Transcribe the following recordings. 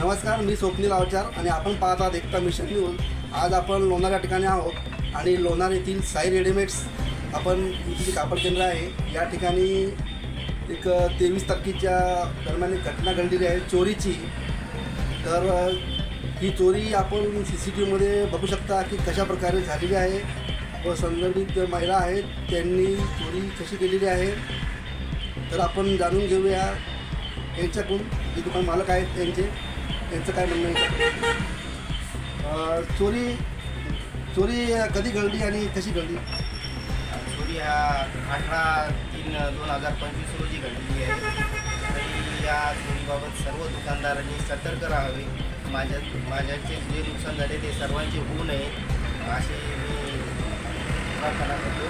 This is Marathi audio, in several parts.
नमस्कार मी स्वप्नील आवचार आणि आपण पाहत आहात एकता मिशन न्यूज. आज आपण लोणार या ठिकाणी आहोत आणि लोणार येथील साई रेडीमेड्स आपण जी जे कापड केंद्र आहे या ठिकाणी एक तेवीस तारखेच्या दरम्यान एक घटना घडलेली आहे चोरीची. तर ही चोरी आपण सी सी टी व्हीमध्ये बघू शकता की कशा प्रकारे झालेली आहे. व संदर्भित महिला आहेत त्यांनी चोरी कशी केलेली आहे. तर आपण जाणून घेऊया. यांच्याकडून जे दुकान मालक आहेत त्यांचे. त्यांचं काय म्हणणं चोरी चोरी कधी घडली आणि कशी घडली? चोरी हा अठरा तीन दोन हजार पंचवीस रोजी घडलेली आहे. तरी या चोरीबाबत सर्व दुकानदारांनी सतर्क राहावे. माझ्या माझ्याचे जे नुकसान झाले ते सर्वांचे होऊ नये असे मी प्रार्थना करतो.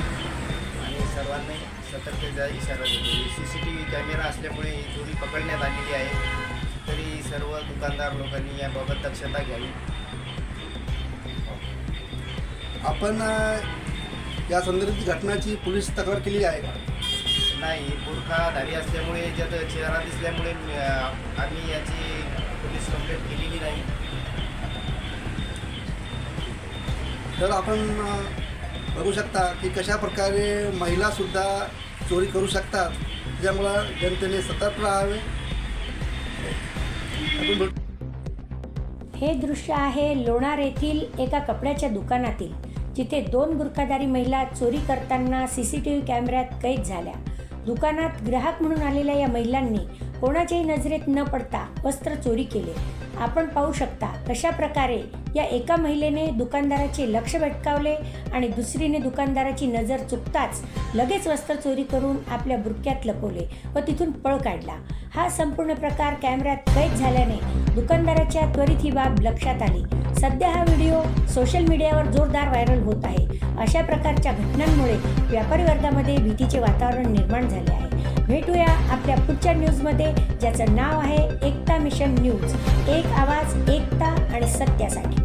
आणि सर्वांनी सतर्कतेचा इशारा देतो. C C T V camera असल्यामुळे ही चोरी पकडण्यात आलेली आहे. सर्व दुकानदार लोकांनी याबाबत दक्षता घ्यावी. आपण या संदर्भित घटनाची पोलीस तक्रार केली आहे का? नाही बुरखाधारी असल्यामुळे ज्यात चेहरा दिसल्यामुळे अं, आम्ही याची पोलीस कंप्लेंट केलेली नाही. तर आपण अं, बघू शकता की कशा प्रकारे महिलासुद्धा चोरी करू शकतात त्यामुळं जनतेने सतर्क राहावे. हे दृश्य आहे लोणार येथील एका कपड्याच्या दुकानातील जिथे दोन बुरखाधारी महिला चोरी करताना सी सी टी व्ही कॅमेऱ्यात कैद झाल्या. दुकानात ग्राहक म्हणून आलेल्या या महिलांनी कोणाच्याही नजरेत न पडता वस्त्र चोरी केले. आपण पाहू शकता कशा प्रकारे या एका महिलेने दुकानदाराचे लक्ष भटकावले आणि दुसरीने दुकानदाराची नजर चुकताच लगेच वस्त्र चोरी करून आपल्या बुरक्यात लपवले व तिथून पळ काढला. हा संपूर्ण प्रकार कॅमेऱ्यात कैद झाल्याने दुकानदाराच्या त्वरित ही बाब लक्षात आली. सध्या हा व्हिडिओ सोशल मीडियावर जोरदार व्हायरल होत आहे. अशा प्रकारच्या घटनांमुळे व्यापारी वर्गामध्ये भीतीचे वातावरण निर्माण झाले आहे. भेटूया आपल्या पुढच्या न्यूजमध्ये ज्याचं नाव आहे एकता मिशन न्यूज. एक आवाज एकता आणि सत्यासाठी.